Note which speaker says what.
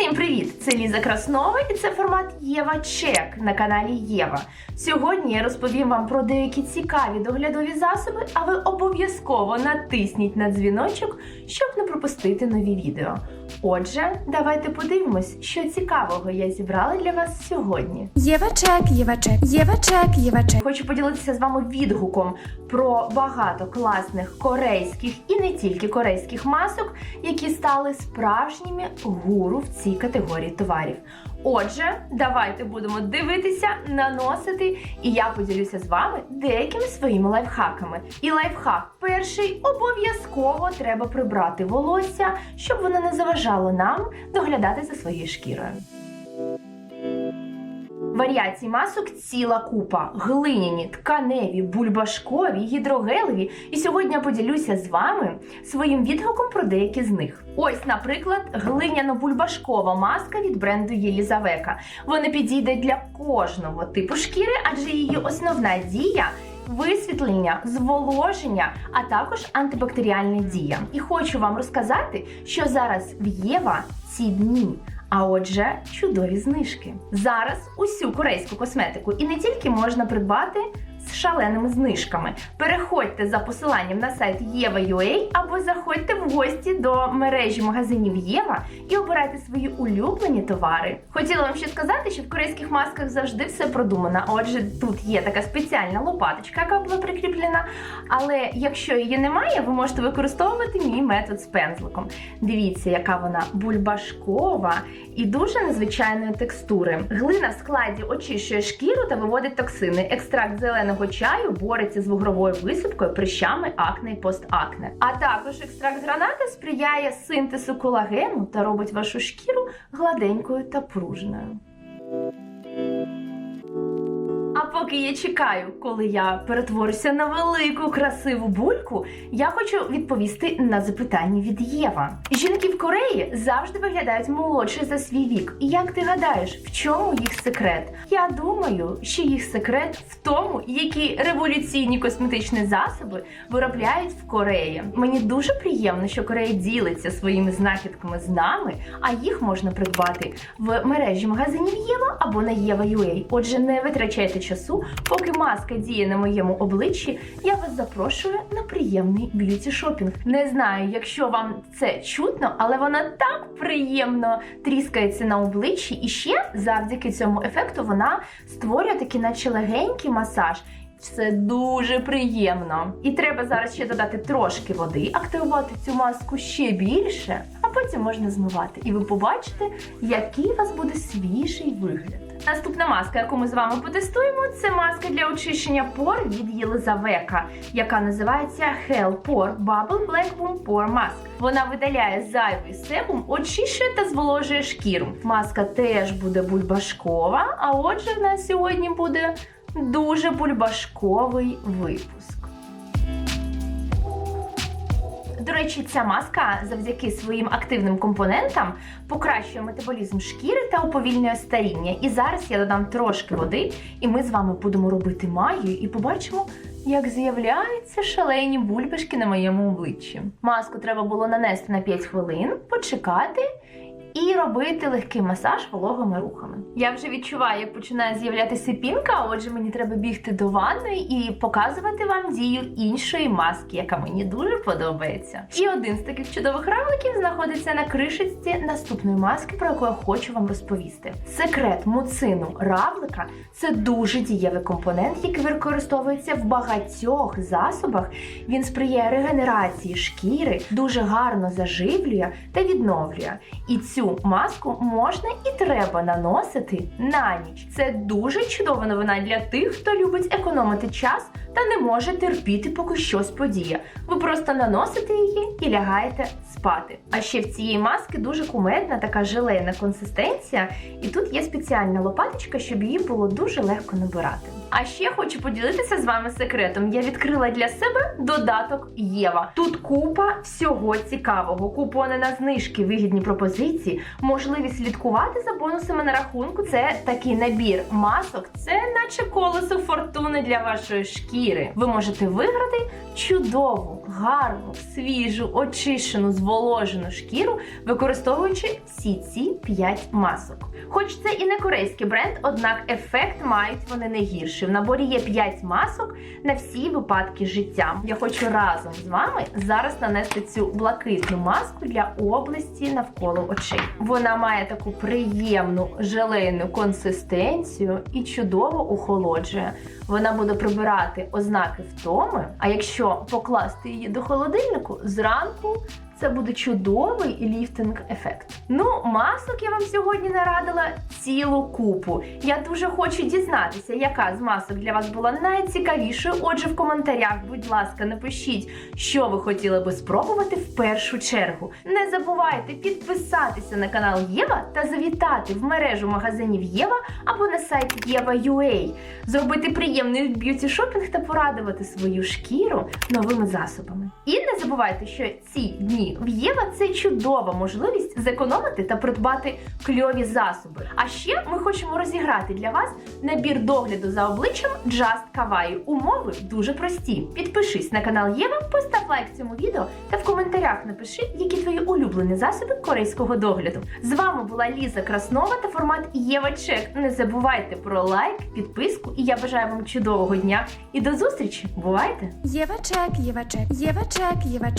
Speaker 1: Всім привіт! Це Ліза Краснова і це формат Єва Чек на каналі Єва. Сьогодні я розповім вам про деякі цікаві доглядові засоби, а ви обов'язково натисніть на дзвіночок, щоб не пропустити нові відео. Отже, давайте подивимось, що цікавого я зібрала для вас сьогодні.
Speaker 2: Євачек, Євачек, Євачек, Євачек.
Speaker 1: Хочу поділитися з вами відгуком про багато класних корейських і не тільки корейських масок, які стали справжніми гуру в цій категорії товарів. Отже, давайте будемо дивитися, наносити, і я поділюся з вами деякими своїми лайфхаками. І лайфхак перший обов'язково треба прибрати волосся, щоб воно не заважало нам доглядати за своєю шкірою. Варіацій масок ціла купа: глиняні, тканеві, бульбашкові, гідрогелеві. І сьогодні я поділюся з вами своїм відгуком про деякі з них. Ось, наприклад, глиняно-бульбашкова маска від бренду Єлізавека. Вона підійде для кожного типу шкіри, адже її основна дія. Висвітлення, зволоження, а також антибактеріальна дія. І хочу вам розказати, що зараз в Єва ці дні а отже, чудові знижки. Зараз усю корейську косметику і не тільки можна придбати з шаленими знижками. Переходьте за посиланням на сайт Єва.ua або заходьте в гості до мережі магазинів Єва і обирайте свої улюблені товари. Хотіла вам ще сказати, що в корейських масках завжди все продумано. Отже, тут є така спеціальна лопаточка, яка була прикріплена. Але якщо її немає, ви можете використовувати мій метод з пензликом. Дивіться, яка вона бульбашкова і дуже незвичайної текстури. Глина в складі очищує шкіру та виводить токсини. Екстракт зеленого чаю бореться з вугровою висипкою, прищами, акне і постакне. А також екстракт граната сприяє синтезу колагену та робить вашу шкіру гладенькою та пружною. Поки я чекаю, коли я перетворюся на велику красиву бульку, я хочу відповісти на запитання від Єва. Жінки в Кореї завжди виглядають молодше за свій вік. Як ти гадаєш, в чому їх секрет? Я думаю, що їх секрет в тому, які революційні косметичні засоби виробляють в Кореї. Мені дуже приємно, що Корея ділиться своїми знахідками з нами, а їх можна придбати в мережі магазинів Єва або на Єва.ua. Отже, не витрачайте часу, поки маска діє на моєму обличчі. Я вас запрошую на приємний б'юті шопінг. Не знаю, якщо вам це чутно, але вона так приємно тріскається на обличчі, і ще завдяки цьому ефекту вона створює такий, наче легенький масаж. Це дуже приємно. І треба зараз ще додати трошки води, активувати цю маску ще більше, а потім можна змивати. І ви побачите, який у вас буде свіжий вигляд. Наступна маска, яку ми з вами потестуємо, це маска для очищення пор від Єлизавека, яка називається Hell Pore Bubble Black Boom Pore Mask. Вона видаляє зайвий себум, очищує та зволожує шкіру. Маска теж буде бульбашкова, а отже, в нас сьогодні буде дуже бульбашковий випуск. До речі, ця маска завдяки своїм активним компонентам покращує метаболізм шкіри та уповільнює старіння. І зараз я додам трошки води, і ми з вами будемо робити магію і побачимо, як з'являються шалені бульбашки на моєму обличчі. Маску треба було нанести на 5 хвилин, почекати. І робити легкий масаж вологими рухами. Я вже відчуваю, як починає з'являтися пінка, отже, мені треба бігти до ванної і показувати вам дію іншої маски, яка мені дуже подобається. І один з таких чудових равликів знаходиться на кришечці наступної маски, про яку я хочу вам розповісти. Секрет муцину равлика це дуже дієвий компонент, який використовується в багатьох засобах. Він сприяє регенерації шкіри, дуже гарно заживлює та відновлює. І цю маску можна і треба наносити на ніч. Це дуже чудова новина для тих, хто любить економити час та не може терпіти, поки щось подіє. Ви просто наносите її і лягаєте спати. А ще в цієї маски дуже кумедна така желейна консистенція, і тут є спеціальна лопаточка, щоб її було дуже легко набирати. А ще хочу поділитися з вами секретом. Я відкрила для себе додаток Єва. Тут купа всього цікавого, купони на знижки, вигідні пропозиції, можливість слідкувати за бонусами на рахунку. Це такий набір масок, це наче колесо фортуни для вашої шкіри. Ви можете виграти чудову гарну, свіжу, очищену, зволожену шкіру, використовуючи всі ці 5 масок. Хоч це і не корейський бренд, однак ефект мають вони не гірший. В наборі є 5 масок на всі випадки життя. Я хочу разом з вами зараз нанести цю блакитну маску для області навколо очей. Вона має таку приємну желейну консистенцію і чудово охолоджує. Вона буде прибирати ознаки втоми. А якщо покласти її до холодильнику зранку. Це буде чудовий ліфтинг ефект. Ну, масок я вам сьогодні нарадила цілу купу. Я дуже хочу дізнатися, яка з масок для вас була найцікавішою. Отже, в коментарях, будь ласка, напишіть, що ви хотіли би спробувати в першу чергу. Не забувайте підписатися на канал Єва та завітати в мережу магазинів Єва або на сайт Єва.ua, зробити приємний б'юті шопінг та порадувати свою шкіру новими засобами. І не забувайте, що ці дні в Єва це чудова можливість зекономити та придбати кльові засоби. А ще ми хочемо розіграти для вас набір догляду за обличчям Just Kawaii. Умови дуже прості. Підпишись на канал Єва, постав лайк цьому відео та в коментарях напиши, які твої улюблені засоби корейського догляду. З вами була Ліза Краснова та формат Єва Чек. Не забувайте про лайк, підписку, і я бажаю вам чудового дня і до зустрічі! Бувайте!
Speaker 2: Єва чек, Єва чек, Єва чек, Єва чек.